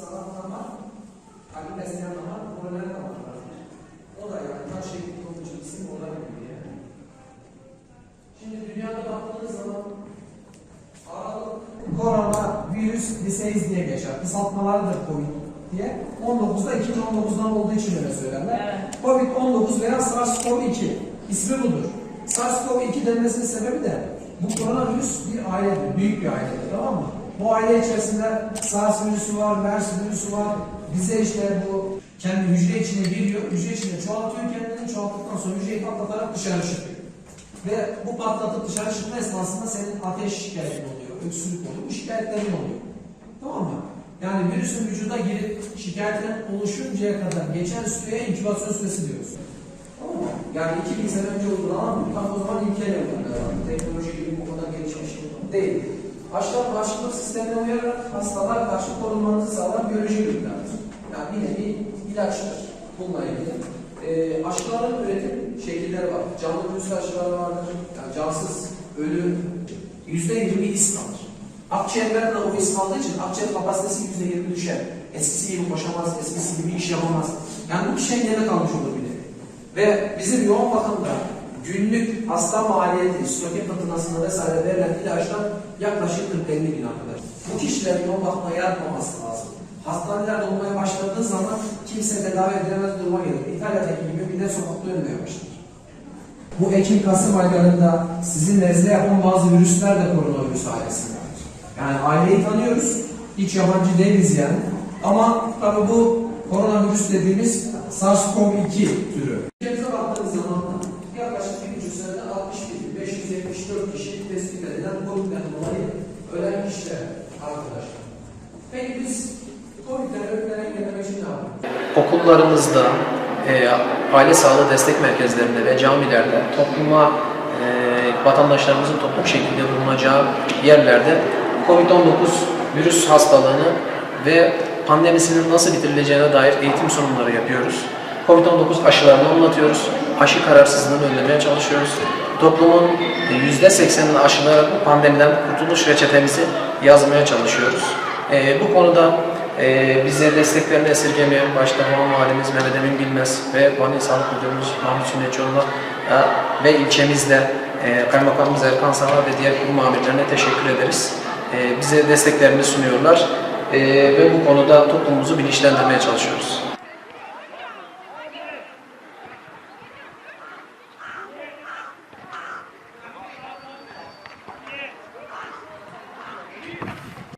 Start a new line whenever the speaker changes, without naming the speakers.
sağlamlar var. Kalbi besleyen de var, kroneler de var. O da yani taş şeklinde olduğu için isim olabilir yani. Şimdi dünyada baktığınız zaman Aralık korona virüs disease diye geçer. Kısaltmalardır COVID diye. 19'da 2019'dan olduğu için öyle söylerler. Covid-19 veya SARS-CoV-2 ismi budur. SARS-CoV-2 denmesinin sebebi de bu koronavirüs bir ailedir, büyük bir ailedir tamam mı? Bu aile içerisinde SARS virüsü var, MERS virüsü var. Bize işte bu kendi hücre içine giriyor, hücre içinde çoğaltıyor kendini, çoğalttıktan sonra hücreyi patlatarak dışarı çıkıyor. Ve bu patlatıp dışarı çıkma esnasında senin ateş şikayetin oluyor, öksürük oluyor, bu şikayetlerin oluyor. Tamam mı? Yani virüsün vücuda girip şikayetlerin oluşuncaya kadar geçen süreye inkübasyon süresi diyoruz. Tamam mı? Yani 2000 sene önce uygulanan tam o zaman ilkel yöntemler var. Teknoloji gibi bu kadar gelişmiş değil. Aşılar bağışıklık sistemine uyarak hastalar karşı korunmanızı sağlayan biyolojik ürünlerdir. Yani bir ilaçtır bununla ilgili. Ee, aşıların üretim şekilleri var. Canlı virüs aşıları vardır. Yani cansız, ölü, yüzde yirmi iz kalır. Akciğerlerden o iz kaldığı için akciğer kapasitesi yüzde yirmi düşer. Eskisi gibi koşamaz, eskisi gibi iş yapamaz. Yani bu kişi yine kalmış olur bile. Ve bizim yoğun bakımda günlük hasta maliyeti, stokin fırtınasında vesaire verilen ilaçlar yaklaşık 40-50 bin arkadaş. Bu kişilerin yoğun bakıma yatmaması lazım. Hastaneler dolmaya başladığı zaman kimse tedavi edilemez duruma gelir. İtalya'daki gibi millet sokakta ölmeye başlar. Bu Ekim-Kasım aylarında sizin nezle yapan bazı virüsler de koronavirüs ailesindendir. Yani aileyi tanıyoruz, hiç yabancı değiliz yani. Ama tabi bu koronavirüs dediğimiz SARS-CoV-2 türü. Ülkemize baktığınız zaman yaklaşık bir buçuk senede 61.574 kişi tespit edilen COVID'den dolayı ölen kişiler arkadaşlar. Peki biz COVID'den ölümlere engellemek için ne yapıyoruz?
okullarımızda, e, aile sağlığı destek merkezlerinde ve camilerde topluma, e, vatandaşlarımızın toplum şekilde bulunacağı yerlerde COVID-19 virüs hastalığını ve pandemisinin nasıl bitirileceğine dair eğitim sunumları yapıyoruz. COVID-19 aşılarını anlatıyoruz. Aşı kararsızlığını önlemeye çalışıyoruz. Toplumun %80'ini aşılayarak bu pandemiden kurtuluş reçetemizi yazmaya çalışıyoruz. E, bu konuda ee, bize desteklerini esirgemeyen başta Van Valimiz Mehmet Emin Bilmez ve Van İl Sağlık Müdürümüz Mahmut Sünnetçioğlu'na e, ve ilçemizde e, Kaymakamımız Erkan Sanar ve diğer kurum amirlerine teşekkür ederiz. E, bize desteklerini sunuyorlar e, ve bu konuda toplumumuzu bilinçlendirmeye çalışıyoruz.